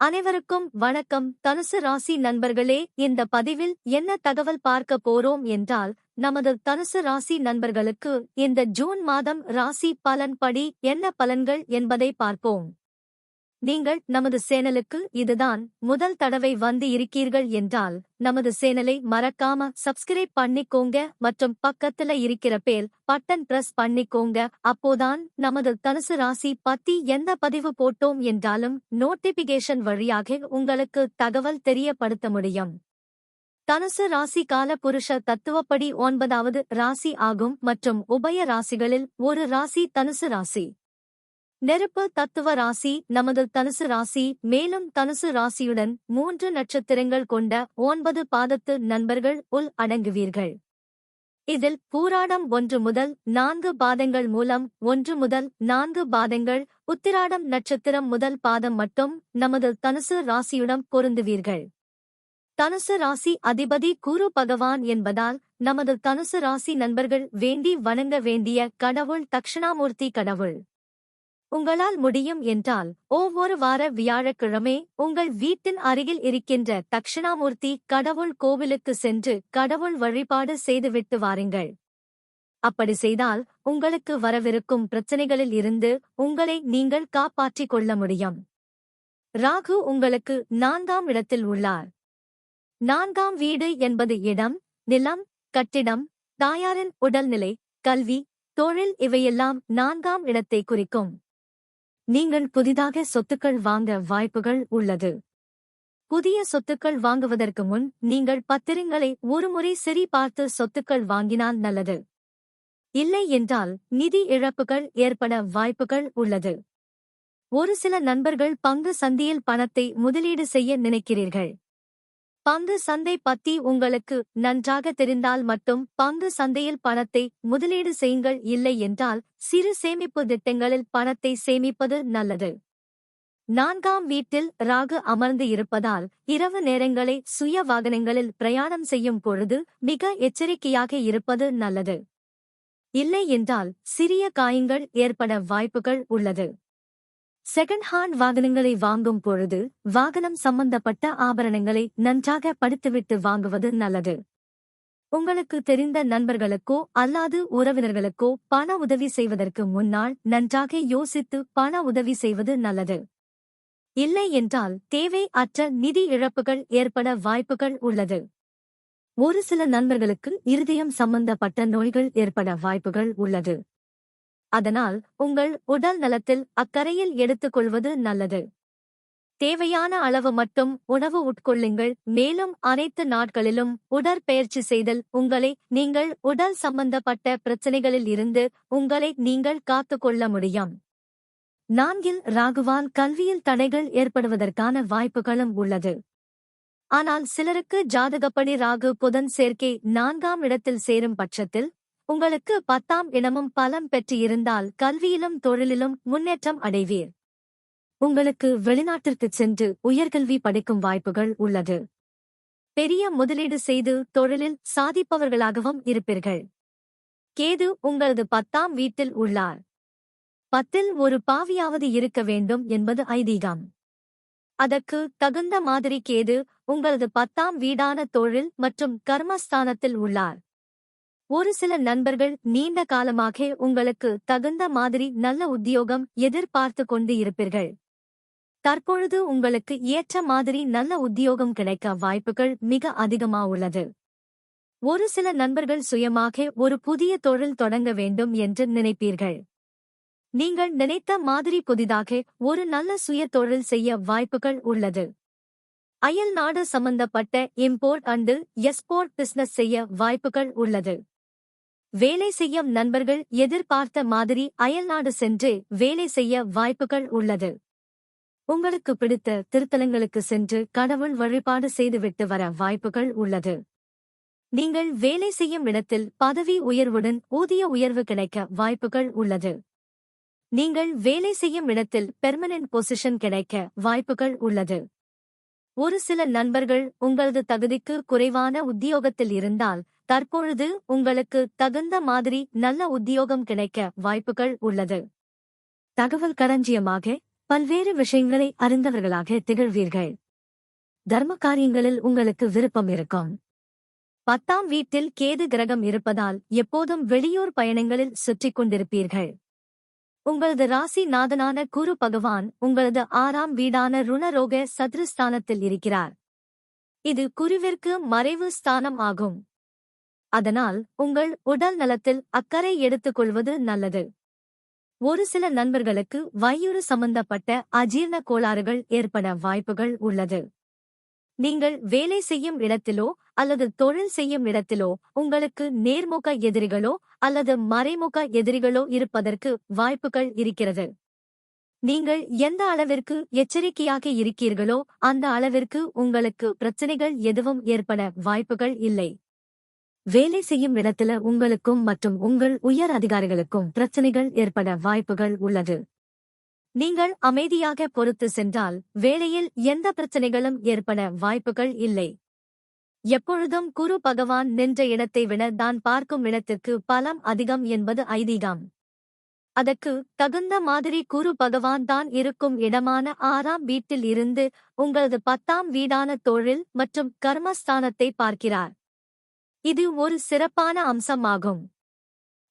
அனைவருக்கும் வணக்கம். தனுசு ராசி நண்பர்களே இந்த பதிவில் என்ன தகவல் பார்க்க போறோம் என்றால் நமது தனுசு ராசி நண்பர்களுக்கு இந்த ஜூன் மாதம் ராசி பலன் படி என்ன பலன்கள் என்பதை பார்ப்போம். நீங்கள் நமது சேனலுக்கு இதுதான் முதல் தடவை வந்து இருக்கீர்கள் என்றால் நமது சேனலை மறக்காம சப்ஸ்கிரைப் பண்ணிக்கோங்க மற்றும் பக்கத்துல இருக்கிற பேல் பட்டன் பிரஸ் பண்ணிக்கோங்க. அப்போதான் நமது தனுசு ராசி பத்தி எந்த பதிவு போட்டோம் என்றாலும் நோட்டிபிகேஷன் வழியாக உங்களுக்கு தகவல் தெரியப்படுத்த முடியும். தனுசு ராசி கால புருஷ தத்துவப்படி ஒன்பதாவது ராசி ஆகும் மற்றும் உபய ராசிகளில் ஒரு ராசி தனுசு ராசி. நெருப்பு தத்துவ ராசி நமது தனுசு ராசி மேலும் தனுசு ராசியுடன் மூன்று நட்சத்திரங்கள் கொண்ட ஒன்பது பாதத்து நண்பர்கள் உள் அடங்குவீர்கள். இதில் பூராடம் ஒன்று முதல் நான்கு பாதங்கள் மூலம் ஒன்று முதல் நான்கு பாதங்கள் உத்திராடம் நட்சத்திரம் முதல் பாதம் மட்டும் நமது தனுசு ராசியுடன் பொருந்துவீர்கள். தனுசு ராசி அதிபதி குரு பகவான் என்பதால் நமது தனுசு ராசி நண்பர்கள் வேண்டி வணங்க வேண்டிய கடவுள் தக்ஷணாமூர்த்தி கடவுள். உங்களால் முடியும் என்றால் ஒவ்வொரு வார வியாழக்கிழமை உங்கள் வீட்டின் அருகில் இருக்கின்ற தக்ஷணாமூர்த்தி கடவுள் கோவிலுக்கு சென்று கடவுள் வழிபாடு செய்துவிட்டு வாருங்கள். அப்படி செய்தால் உங்களுக்கு வரவிருக்கும் பிரச்சனைகளில் இருந்து உங்களை நீங்கள் காப்பாற்றிக் கொள்ள முடியும். ராகு உங்களுக்கு நான்காம் இடத்தில் உள்ளார். நான்காம் வீடு என்பது இடம் நிலம் கட்டிடம் தாயாரின் உடல்நிலை கல்வி தொழில் இவையெல்லாம் நான்காம் இடத்தை குறிக்கும். நீங்கள் புதிதாக சொத்துக்கள் வாங்க வாய்ப்புகள் உள்ளது. புதிய சொத்துக்கள் வாங்குவதற்கு முன் நீங்கள் பத்திரங்களை ஒருமுறை சரி பார்த்து சொத்துக்கள் வாங்கினால் நல்லது. இல்லை என்றால் நிதி இழப்புகள் ஏற்பட வாய்ப்புகள் உள்ளது. ஒரு சில நண்பர்கள் பங்கு சந்தையில் பணத்தை முதலீடு செய்ய நினைக்கிறீர்கள். பங்கு சந்தை பத்தி உங்களுக்கு நன்றாக தெரிந்தால் மட்டும் பங்கு சந்தையில் பணத்தை முதலீடு செய்யுங்கள். இல்லை என்றால் சிறு சேமிப்பு திட்டங்களில் பணத்தை சேமிப்பது நல்லது. நான்காம் வீட்டில் ராகு அமர்ந்து இருப்பதால் இரவு நேரங்களை சுய வாகனங்களில் பிரயாணம் செய்யும் பொழுது மிக எச்சரிக்கையாக இருப்பது நல்லது. இல்லை என்றால் சிறிய காயங்கள் ஏற்பட வாய்ப்புகள் உள்ளது. செகண்ட் ஹேண்ட் வாகனங்களை வாங்கும் பொழுது வாகனம் சம்பந்தப்பட்ட ஆபரணங்களை நன்றாக படித்துவிட்டு வாங்குவது நல்லது. உங்களுக்கு தெரிந்த நண்பர்களுக்கோ அல்லாது உறவினர்களுக்கோ பண உதவி செய்வதற்கு முன்னால் நன்றாக யோசித்து பண உதவி செய்வது நல்லது. இல்லை என்றால் தேவை அற்ற நிதி இழப்புகள் ஏற்பட வாய்ப்புகள் உள்ளது. ஒரு சில நண்பர்களுக்கு இருதயம் சம்பந்தப்பட்ட நோய்கள் ஏற்பட வாய்ப்புகள் உள்ளது. அதனால் உங்கள் உடல் நலத்தில் அக்கறையில் எடுத்துக்கொள்வது நல்லது. தேவையான அளவு மட்டும் உணவு உட்கொள்ளுங்கள். மேலும் அனைத்து நாட்களிலும் உடற்பயிற்சி செய்தல் உங்களை நீங்கள் உடல் சம்பந்தப்பட்ட பிரச்சனைகளில் இருந்து உங்களை நீங்கள் காத்துக்கொள்ள முடியும். நான்கில் ராகுவால் கல்வியில் தடைகள் ஏற்படுவதற்கான வாய்ப்புகளும் உள்ளது. ஆனால் சிலருக்கு ஜாதகப்படி ராகு புதன் சேர்க்கை நான்காம் இடத்தில் சேரும் பட்சத்தில் உங்களுக்கு பத்தாம் இடமும் பலம் பெற்றிருந்தால் கல்வியிலும் தொழிலிலும் முன்னேற்றம் அடைவீர். உங்களுக்கு வெளிநாட்டிற்கு சென்று உயர்கல்வி படிக்கும் வாய்ப்புகள் உள்ளது. பெரிய முதலீடு செய்து தொழிலில் சாதிப்பவர்களாகவும் இருப்பீர்கள். கேது உங்களது பத்தாம் வீட்டில் உள்ளார். பத்தில் ஒரு பாவியாவது இருக்க வேண்டும் என்பது ஐதீகம். அதற்கு தகுந்த மாதிரி கேது உங்களது பத்தாம் வீடான தொழில் மற்றும் கர்மஸ்தானத்தில் உள்ளார். ஒரு சில நண்பர்கள் நீண்ட காலமாக உங்களுக்கு தகுந்த மாதிரி நல்ல உத்தியோகம் எதிர்பார்த்து கொண்டு இருப்பீர்கள். தற்பொழுது உங்களுக்கு ஏற்ற மாதிரி நல்ல உத்தியோகம் கிடைக்க வாய்ப்புகள் மிக அதிகமா உள்ளது. ஒரு சில நண்பர்கள் சுயமாக ஒரு புதிய தொழில் தொடங்க வேண்டும் என்று நினைப்பீர்கள். நீங்கள் நினைத்த மாதிரி புதிதாக ஒரு நல்ல சுய தொழில் செய்ய வாய்ப்புகள் உள்ளது. அயல் நாடு சம்பந்தப்பட்ட இம்போர்ட் அண்டு எக்ஸ்போர்ட் பிசினஸ் செய்ய வாய்ப்புகள் உள்ளது. வேலை செய்யும் நண்பர்கள் எதிர்பார்த்த மாதிரி அயல்நாடு சென்று வேலை செய்ய வாய்ப்புகள் உள்ளது. உங்களுக்கு பிடித்த திருத்தலங்களுக்கு சென்று கடவுள் வழிபாடு செய்துவிட்டு வர வாய்ப்புகள் உள்ளது. நீங்கள் வேலை செய்யும் இடத்தில் பதவி உயர்வுடன் ஊதிய உயர்வு கிடைக்க வாய்ப்புகள் உள்ளது. நீங்கள் வேலை செய்யும் இடத்தில் பெர்மனன்ட் பொசிஷன் கிடைக்க வாய்ப்புகள் உள்ளது. ஒரு சில நண்பர்கள் உங்களது தகுதிக்கு குறைவான உத்தியோகத்தில் இருந்தால் தற்பொழுது உங்களுக்கு தகுந்த மாதிரி நல்ல உத்தியோகம் கிடைக்க வாய்ப்புகள் உள்ளது. தகவல் களஞ்சியமாக பல்வேறு விஷயங்களை அறிந்தவர்களாக திகழ்வீர்கள். தர்ம காரியங்களில் உங்களுக்கு விருப்பம் இருக்கும். பத்தாம் வீட்டில் கேது கிரகம் இருப்பதால் எப்போதும் வெளியூர் பயணங்களில் சுற்றிக் கொண்டிருப்பீர்கள். உங்களது ராசி நாதனான குரு பகவான் உங்களது ஆறாம் வீடான ருணரோக சத்ருஸ்தானத்தில் இருக்கிறார். இது குருவிற்கு மறைவு ஸ்தானம் ஆகும். அதனால் உங்கள் உடல் நலத்தில் அக்கறை எடுத்துக் கொள்வது நல்லது. ஒரு சில நண்பர்களுக்கு வயிறு சம்பந்தப்பட்ட அஜீர்ண கோளாறுகள் ஏற்பட வாய்ப்புகள் உள்ளது. நீங்கள் வேலை செய்யும் இடத்திலோ அல்லது தொழில் செய்யும் இடத்திலோ உங்களுக்கு நேர்முக எதிரிகளோ அல்லது மறைமுக எதிரிகளோ இருப்பதற்கு வாய்ப்புகள் இருக்கிறது. நீங்கள் எந்த அளவிற்கு எச்சரிக்கையாக இருக்கீர்களோ அந்த அளவிற்கு உங்களுக்கு பிரச்சனைகள் எதுவும் ஏற்பட வாய்ப்புகள் இல்லை. வேலை செய்யும் இடத்துல உங்களுக்கும் மற்றும் உங்கள் உயர் அதிகாரிகளுக்கும் பிரச்சனைகள் ஏற்பட வாய்ப்புகள் உள்ளது. நீங்கள் அமைதியாக பொறுத்து சென்றால் வேலையில் எந்த பிரச்சனைகளும் ஏற்பட வாய்ப்புகள் இல்லை. எப்பொழுதும் குரு பகவான் நின்ற இடத்தை விட தான் பார்க்கும் இடத்திற்கு பலம் அதிகம் என்பது ஐதீகம். அதற்கு தகுந்த மாதிரி குரு பகவான் தான் இருக்கும் இடமான ஆறாம் வீட்டில் இருந்து உங்களது பத்தாம் வீடான தொழில் மற்றும் கர்மஸ்தானத்தை பார்க்கிறார். இது ஒரு சிறப்பான அம்சமாகும்.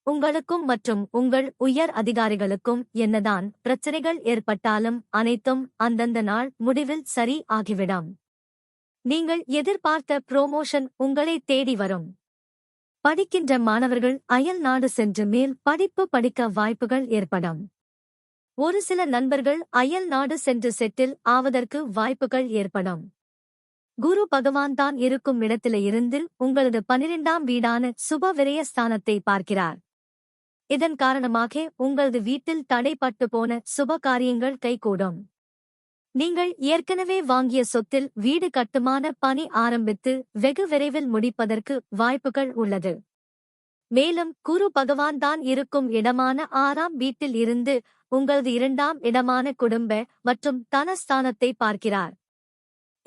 உங்களுக்கும் மற்றும் உங்கள் உயர் அதிகாரிகளுக்கும் என்னதான் பிரச்சனைகள் ஏற்பட்டாலும் அனைத்தும் அந்தந்த நாள் முடிவில் சரி ஆகிவிடும். நீங்கள் எதிர்பார்த்த புரோமோஷன் உங்களை தேடி வரும். படிக்கின்ற மாணவர்கள் அயல் நாடு சென்று மேல் படிப்பு படிக்க வாய்ப்புகள் ஏற்படும். ஒரு சில நண்பர்கள் அயல் நாடு சென்று செட்டில் ஆவதற்கு வாய்ப்புகள் ஏற்படும். குரு பகவான் தான் இருக்கும் இடத்திலிருந்து உங்களது பனிரெண்டாம் வீடான சுப விரயஸ்தானத்தை பார்க்கிறார். இதன் காரணமாக உங்களது வீட்டில் தடைப்பட்டு போன சுப காரியங்கள் கைகூடும். நீங்கள் ஏற்கனவே வாங்கிய சொத்தில் வீடு கட்டுமான பணி ஆரம்பித்து வெகு விரைவில் முடிப்பதற்கு வாய்ப்புகள் உள்ளது. மேலும் குரு பகவான் தான் இருக்கும் இடமான ஆறாம் வீட்டில் இருந்து உங்களது இரண்டாம் இடமான குடும்ப மற்றும் தனஸ்தானத்தை பார்க்கிறார்.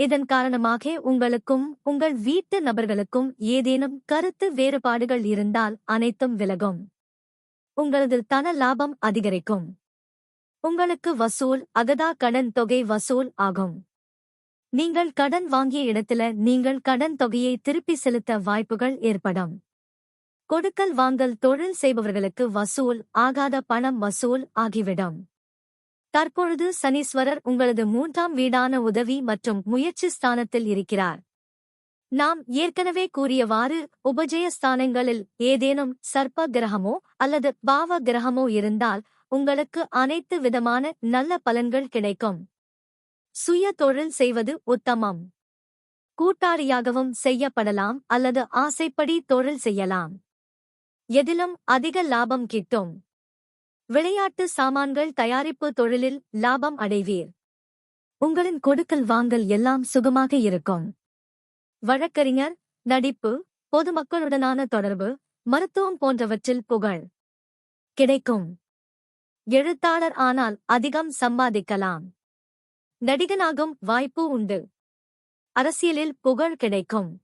இதன் காரணமாக உங்களுக்கும் உங்கள் வீட்டு நபர்களுக்கும் ஏதேனும் கருத்து வேறுபாடுகள் இருந்தால் அனைத்தும் விலகும். உங்களது தன லாபம் அதிகரிக்கும். உங்களுக்கு வசூல் அகதா கடன் தொகை வசூல் ஆகும். நீங்கள் கடன் வாங்கிய இடத்துல நீங்கள் கடன் தொகையை திருப்பி செலுத்த வாய்ப்புகள் ஏற்படும். கொடுக்கல் வாங்கல் தொழில் செய்பவர்களுக்கு வசூல் ஆகாத பணம் வசூல் ஆகிவிடும். தற்பொழுது சனீஸ்வரர் உங்களது மூன்றாம் வீடான உதவி மற்றும் முயற்சி ஸ்தானத்தில் இருக்கிறார். நாம் ஏற்கனவே கூறியவாறு உபஜய ஸ்தானங்களில் ஏதேனும் சர்ப்ப கிரகமோ அல்லது பாவ கிரகமோ இருந்தால் உங்களுக்கு அனைத்து விதமான நல்ல பலன்கள் கிடைக்கும். சுய தொழில் செய்வது உத்தமம். கூட்டாளியாகவும் செய்யப்படலாம் அல்லது ஆசைப்படி தொழில் செய்யலாம். எதிலும் அதிக லாபம் கிட்டும். விளையாட்டு சாமான்கள் தயாரிப்பு தொழிலில் லாபம் அடைவீர். உங்களின் கொடுக்கல் வாங்கல் எல்லாம் சுகமாக இருக்கும். வழக்கறிஞர் நடிப்பு பொதுமக்களுடனான தொடர்பு மருத்துவம் போன்றவற்றில் புகழ் கிடைக்கும். எழுத்தாளர் ஆனால் அதிகம் சம்பாதிக்கலாம். நடிகனாகும் வாய்ப்பு உண்டு. அரசியலில் புகழ் கிடைக்கும்.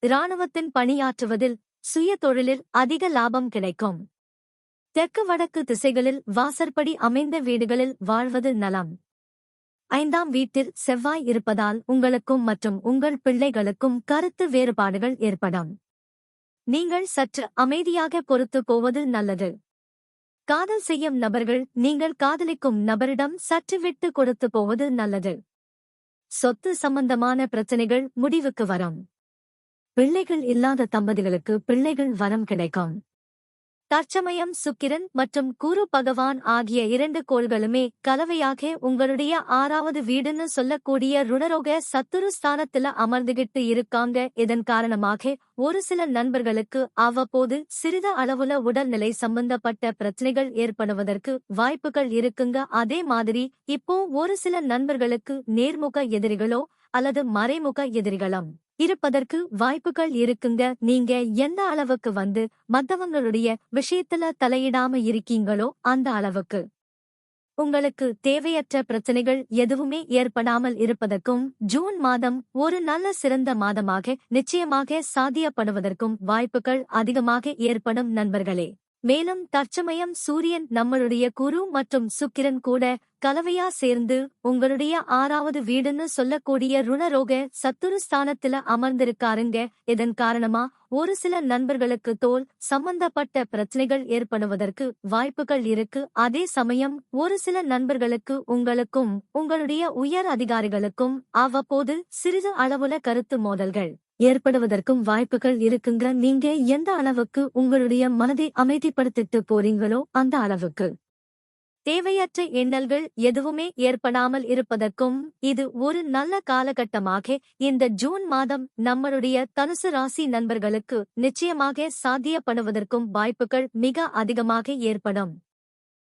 இராணுவத்தின் பணியாற்றுவதில் சுய தொழிலில் அதிக லாபம் கிடைக்கும். தெற்கு வடக்கு திசைகளில் வாசற்படி அமைந்த வீடுகளில் வாழ்வது நலம். ஐந்தாம் வீட்டில் செவ்வாய் இருப்பதால் உங்களுக்கும் மற்றும் உங்கள் பிள்ளைகளுக்கும் கருத்து வேறுபாடுகள் ஏற்படும். நீங்கள் சற்று அமைதியாக பொறுத்து போவது நல்லது. காதல் செய்யும் நபர்கள் நீங்கள் காதலிக்கும் நபரிடம் சற்று விட்டு கொடுத்து போவது நல்லது. சொத்து சம்பந்தமான பிரச்சனைகள் முடிவுக்கு வரும். பிள்ளைகள் இல்லாத தம்பதிகளுக்கு பிள்ளைகள் வரம் கிடைக்கும். தற்சமயம் சுக்கிரன் மற்றும் குரு பகவான் ஆகிய இரண்டு கோள்களுமே கலவையாக உங்களுடைய ஆறாவது வீடுன்னு சொல்லக்கூடிய ருணரோக சத்துரு ஸ்தானத்துல அமர்ந்துகிட்டு இருக்காங்க. இதன் காரணமாக ஒரு சில நண்பர்களுக்கு அவ்வப்போது சிறித அளவுல உடல்நிலை சம்பந்தப்பட்ட பிரச்சனைகள் ஏற்படுவதற்கு வாய்ப்புகள் இருக்குங்க. அதே மாதிரி இப்போ ஒரு சில நண்பர்களுக்கு நேர்முக எதிரிகளோ அல்லது மறைமுக எதிரிகளும். இருப்பதற்கு வாய்ப்புகள் இருக்குங்க. நீங்க எந்த அளவுக்கு வந்து மத்தவங்களுடைய விஷயத்துல தலையிடாம இருக்கீங்களோ அந்த அளவுக்கு. உங்களுக்கு தேவையற்ற பிரச்சனைகள் எதுவுமே ஏற்படாமல் இருப்பதற்கும் ஜூன் மாதம் ஒரு நல்ல சிறந்த மாதமாக நிச்சயமாக சாத்தியப்படுவதற்கும் வாய்ப்புகள் அதிகமாக ஏற்படும் நண்பர்களே. மேலும் தற்சமயம் சூரியன் நம்மளுடைய குரு மற்றும் சுக்கிரன் கூட கலவையா சேர்ந்து உங்களுடைய ஆறாவது வீடுன்னு சொல்லக்கூடிய ருணரோக சத்துரு ஸ்தானத்துல அமர்ந்திருக்காருங்க. இதன் காரணமா ஒரு சில நண்பர்களுக்கு தோல் சம்பந்தப்பட்ட பிரச்சனைகள் ஏற்படுவதற்கு வாய்ப்புகள் இருக்கு. அதே சமயம் ஒரு சில நண்பர்களுக்கு உங்களுக்கும் உங்களுடைய உயர் அதிகாரிகளுக்கும் அவ்வப்போது சிறிது அளவுல கருத்து மோதல்கள். ஏற்படுவதற்கும் வாய்ப்புகள் இருக்குங்க நீங்க எந்த அளவுக்கு உங்களுடைய மனதை அமைதிப்படுத்திட்டு போறீங்களோ அந்த அளவுக்கு. தேவையற்ற எண்ணல்கள் எதுவுமே ஏற்படாமல் இருப்பதற்கும் இது ஒரு நல்ல காலகட்டமாக இந்த ஜூன் மாதம் நம்மளுடைய தனுசு ராசி நண்பர்களுக்கு நிச்சயமாக சாத்தியப்படுவதற்கும் வாய்ப்புகள் மிக அதிகமாக ஏற்படும்.